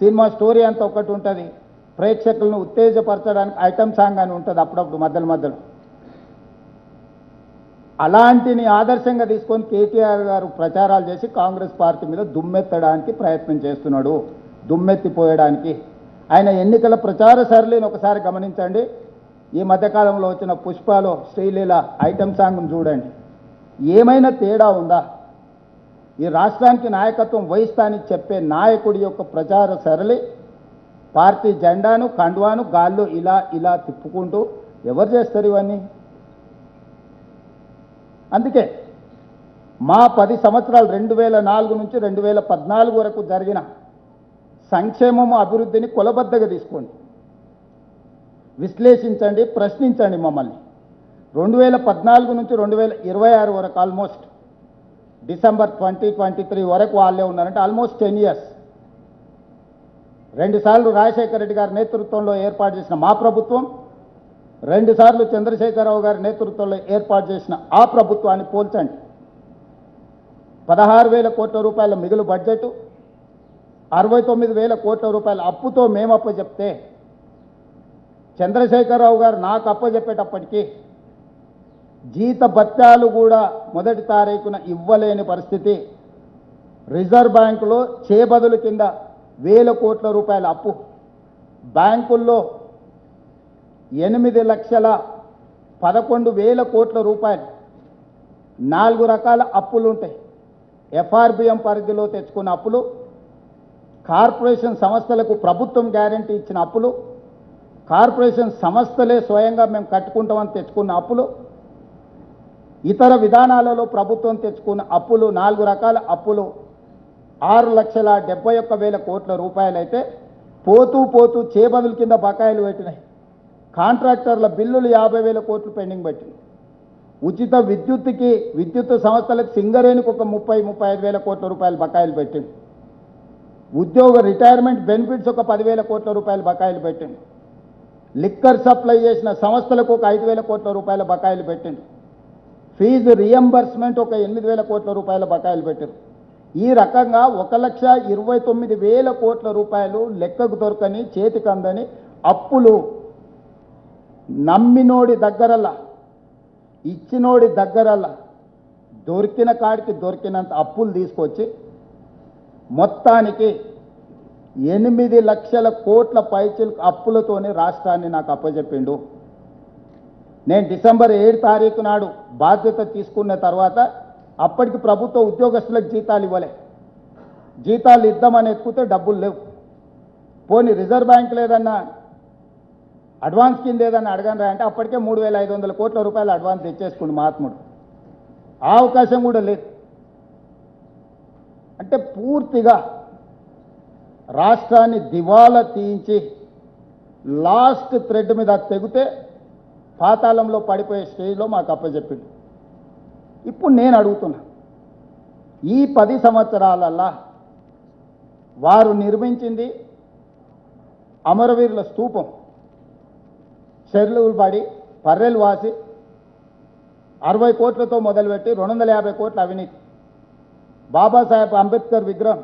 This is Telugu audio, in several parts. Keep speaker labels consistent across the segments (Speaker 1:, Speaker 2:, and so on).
Speaker 1: సినిమా స్టోరీ అంతా ఒకటి ఉంటుంది. ప్రేక్షకులను ఉత్తేజపరచడానికి ఐటమ్ సాంగ్ అని ఉంటుంది అప్పుడప్పుడు మధ్యలో మధ్యలో. అలాంటిని ఆదర్శంగా తీసుకొని కేటీఆర్ గారు ప్రచారాలు చేసి కాంగ్రెస్ పార్టీ మీద దుమ్మెత్తడానికి ప్రయత్నం చేస్తున్నాడు. దుమ్మెత్తిపోయడానికి. ఆయన ఎన్నికల ప్రచార సరళిని ఒకసారి గమనించండి. ఈ మధ్యకాలంలో వచ్చిన పుష్పలో శ్రీలీల ఐటమ్ సాంగ్ను చూడండి. ఏమైనా తేడా ఉందా? ఈ రాష్ట్రానికి నాయకత్వం వహిస్తానని చెప్పే నాయకుడి యొక్క ప్రచార సరళి పార్టీ జెండాను కండువాను గాల్లో ఇలా ఇలా తిప్పుకుంటూ ఎవరు చేస్తారు ఇవన్నీ? అందుకే మా పది సంవత్సరాలు రెండు వేల నాలుగు నుంచి రెండు వేల పద్నాలుగు వరకు జరిగిన సంక్షేమము అభివృద్ధిని కొలబద్దగా తీసుకోండి. విశ్లేషించండి ప్రశ్నించండి మమ్మల్ని. రెండు వేల పద్నాలుగు నుంచి రెండు వేల ఇరవై ఆరు వరకు almost December twenty twenty three వరకు వాళ్ళే ఉన్నారంటే ఆల్మోస్ట్ టెన్ ఇయర్స్. రెండుసార్లు రాజశేఖర రెడ్డి గారి నేతృత్వంలో ఏర్పాటు చేసిన మా ప్రభుత్వం రెండుసార్లు చంద్రశేఖరరావు గారి నేతృత్వంలో ఏర్పాటు చేసిన ఆ ప్రభుత్వాన్ని పోల్చండి. పదహారు వేల కోట్ల రూపాయల మిగులు బడ్జెట్ అరవై తొమ్మిది వేల కోట్ల రూపాయల అప్పుతో మేము అప్పచెప్తే చంద్రశేఖరరావు గారు నాకు అప్పచెప్పేటప్పటికీ జీత భత్యాలు కూడా మొదటి తారీఖున ఇవ్వలేని పరిస్థితి. రిజర్వ్ బ్యాంకులో చేబదులు కింద వేల కోట్ల రూపాయల అప్పు. బ్యాంకుల్లో ఎనిమిది లక్షల పదకొండు వేల కోట్ల రూపాయలు. నాలుగు రకాల అప్పులు ఉంటాయి. ఎఫ్ఆర్బిఎం పరిధిలో తెచ్చుకున్న అప్పులు కార్పొరేషన్ సంస్థలకు ప్రభుత్వం గ్యారంటీ ఇచ్చిన అప్పులు కార్పొరేషన్ సంస్థలే స్వయంగా మేము కట్టుకుంటామని తెచ్చుకున్న అప్పులు ఇతర విధానాలలో ప్రభుత్వం తెచ్చుకున్న అప్పులు నాలుగు రకాల అప్పులు. ఆరు లక్షల డెబ్బై ఒక్క వేల కోట్ల రూపాయలైతే పోతూ పోతూ చేబదుల కింద బకాయిలు పెట్టినాయి. కాంట్రాక్టర్ల బిల్లులు యాభై వేల కోట్లు పెండింగ్ పెట్టింది. ఉచిత విద్యుత్కి విద్యుత్ సంస్థలకు సింగరేణికి ఒక ముప్పై ముప్పై ఐదు వేల కోట్ల రూపాయలు బకాయిలు పెట్టింది. ఉద్యోగ రిటైర్మెంట్ బెనిఫిట్స్ ఒక పదివేల కోట్ల రూపాయలు బకాయిలు పెట్టింది. లిక్కర్ సప్లై చేసిన సంస్థలకు ఒక ఐదు వేల కోట్ల రూపాయల బకాయిలు పెట్టింది. ఫీజు రియంబర్స్మెంట్ ఒక ఎనిమిది వేల కోట్ల రూపాయల బకాయిలు పెట్టారు. ఈ రకంగా ఒక లక్ష ఇరవై తొమ్మిది వేల కోట్ల రూపాయలు లెక్కకు దొరకని చేతికి అందని అప్పులు నమ్మినోడి దగ్గరలా ఇచ్చినోడి దగ్గరలా దొరికిన కాడికి దొరికినంత అప్పులు తీసుకొచ్చి మొత్తానికి ఎనిమిది లక్షల కోట్ల పైచిల్ అప్పులతోనే రాష్ట్రాన్ని నాకు అప్పచెప్పిండు నేను డిసెంబర్ ఏడు తారీఖు నాడు బాధ్యత తీసుకున్న తర్వాత అప్పటికి ప్రభుత్వ ఉద్యోగస్తులకు జీతాలు ఇవ్వలే. జీతాలు ఇద్దామని ఎత్తుకుతే డబ్బులు లేవు. పోనీ రిజర్వ్ బ్యాంక్ లేదన్నా అడ్వాన్స్ కింద ఏదన్నా అడగనరా అంటే అప్పటికే మూడు వేల ఐదు వందల కోట్ల రూపాయలు అడ్వాన్స్ ఇచ్చేసుకుంది మహాత్ముడు. ఆ అవకాశం కూడా లేదు. అంటే పూర్తిగా రాష్ట్రాన్ని దివాలా తీయించి లాస్ట్ థ్రెడ్ మీద తెగితే పాతాళంలో పడిపోయే స్టేజ్లో మాకు అప్పచెప్పింది ఇప్పుడు నేను అడుగుతున్నా ఈ పది సంవత్సరాలల్లా వారు నిర్మించింది అమరవీరుల స్తూపం చెర్లులు పడి పర్రెలు వాసి అరవై కోట్లతో మొదలుపెట్టి రెండు వందల యాభై కోట్ల అవినీతి. బాబాసాహెబ్ అంబేద్కర్ విగ్రహం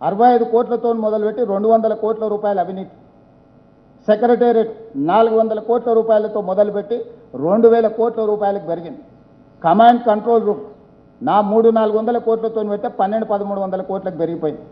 Speaker 1: అరవై ఐదు కోట్లతో మొదలుపెట్టి రెండు వందల కోట్ల రూపాయల అవినీతి. సెక్రటేరియట్ నాలుగు వందల కోట్ల రూపాయలతో మొదలుపెట్టి రెండు వేల కోట్ల రూపాయలకు పెరిగింది. కమాండ్ కంట్రోల్ రూమ్ నా మూడు నాలుగు వందల కోట్లతో పెడితే పన్నెండు పదమూడు వందల కోట్లకు పెరిగిపోయింది.